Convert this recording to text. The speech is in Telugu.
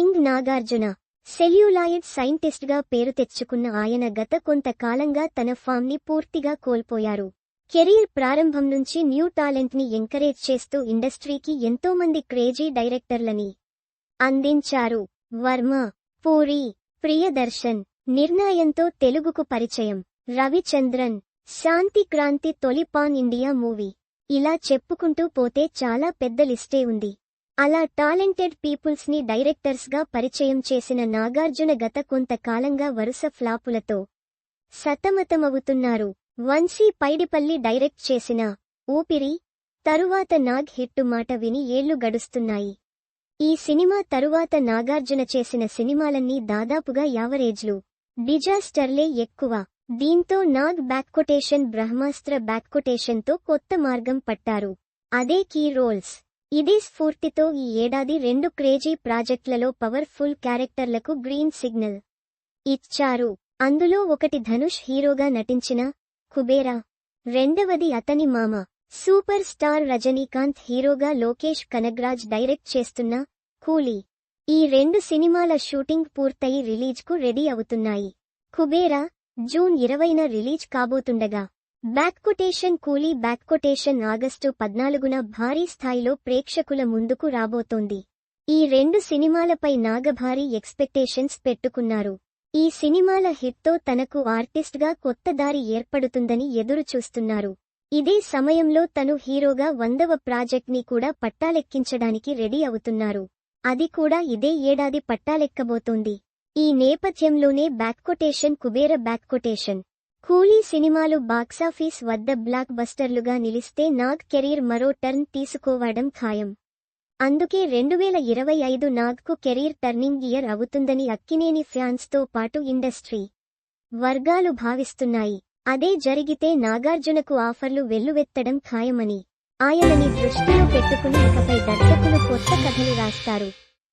కింగ్ నాగార్జున సెల్యులాయిడ్ సైంటిస్ట్గా పేరు తెచ్చుకున్న ఆయన గత కొంతకాలంగా తన ఫామ్ని పూర్తిగా కోల్పోయారు. కెరీర్ ప్రారంభం నుంచి న్యూ టాలెంట్ని ఎంకరేజ్ చేస్తూ ఇండస్ట్రీకి ఎంతోమంది క్రేజీ డైరెక్టర్లని అందించారు. వర్మ పూరి ప్రియదర్శన్ నిర్ణయంతో తెలుగుకు పరిచయం. రవిచంద్రన్ శాంతి క్రాంతి తొలి పాన్ ఇండియా మూవీ. ఇలా చెప్పుకుంటూ పోతే చాలా పెద్ద లిస్టే ఉంది. అలా టాలెంటెడ్ పీపుల్స్ని డైరెక్టర్స్గా పరిచయం చేసిన నాగార్జున గత కొంతకాలంగా వరుస ఫ్లాపులతో సతమతమవుతున్నారు. వంశీ పైడిపల్లి డైరెక్ట్ చేసిన ఊపిరి తరువాత నాగ్ హిట్టు మాట విని ఏళ్ళు గడుస్తున్నాయి. ఈ సినిమా తరువాత నాగార్జున చేసిన సినిమాలన్నీ దాదాపుగా యావరేజ్లు. డిజాస్టర్లే ఎక్కువ. దీంతో నాగ్ బ్యాక్కొటేషన్ బ్రహ్మాస్త్ర బ్యాక్కొటేషన్తో కొత్త మార్గం పట్టారు. అదే కీ రోల్స్. ఇదే స్ఫూర్తితో ఈ ఏడాది రెండు క్రేజీ ప్రాజెక్టులలో పవర్ఫుల్ క్యారెక్టర్లకు గ్రీన్ సిగ్నల్ ఇచ్చారు. అందులో ఒకటి ధనుష్ హీరోగా నటించిన కుబేరా రెండవది అతని మామ సూపర్ స్టార్ రజనీకాంత్ హీరోగా లోకేష్ కనగ్రాజ్ డైరెక్ట్ చేస్తున్న కూలీ. ఈ రెండు సినిమాల షూటింగ్ పూర్తయి రిలీజ్కు రెడీ అవుతున్నాయి. కుబేరా జూన్ ఇరవైన రిలీజ్ కాబోతుండగా బ్యాక్కొటేషన్ కూలీ బ్యాక్కొటేషన్ ఆగస్టు పద్నాలుగున భారీ స్థాయిలో ప్రేక్షకుల ముందుకు రాబోతోంది. ఈ రెండు సినిమాలపై నాగభారీ ఎక్స్పెక్టేషన్స్ పెట్టుకున్నారు. ఈ సినిమాల హిట్తో తనకు ఆర్టిస్ట్గా కొత్త దారి ఏర్పడుతుందని ఎదురుచూస్తున్నారు. ఇదే సమయంలో తను హీరోగా వందవ ప్రాజెక్ట్ని కూడా పట్టాలెక్కించడానికి రెడీ అవుతున్నారు. అది కూడా ఇదే ఏడాది పట్టాలెక్కబోతోంది. ఈ నేపథ్యంలోనే బ్యాక్కొటేషన్ కుబేర బ్యాక్కొటేషన్ కూలీ సినిమాలు బాక్సాఫీస్ వద్ద బ్లాక్ బస్టర్లుగా నిలిస్తే నాగ్ కెరీర్ మరో టర్న్ తీసుకోవడం ఖాయం. అందుకే రెండువేల ఇరవై ఐదు నాగ్కు కెరీర్ టర్నింగ్ ఇయర్ అవుతుందని అక్కినేని ఫ్యాన్స్తో పాటు ఇండస్ట్రీ వర్గాలు భావిస్తున్నాయి. అదే జరిగితే నాగార్జునకు ఆఫర్లు వెల్లువెత్తడం ఖాయమని ఆయనని దృష్టిలో పెట్టుకుని ఇకపై దర్శకులు కొత్త కథలు రాస్తారు.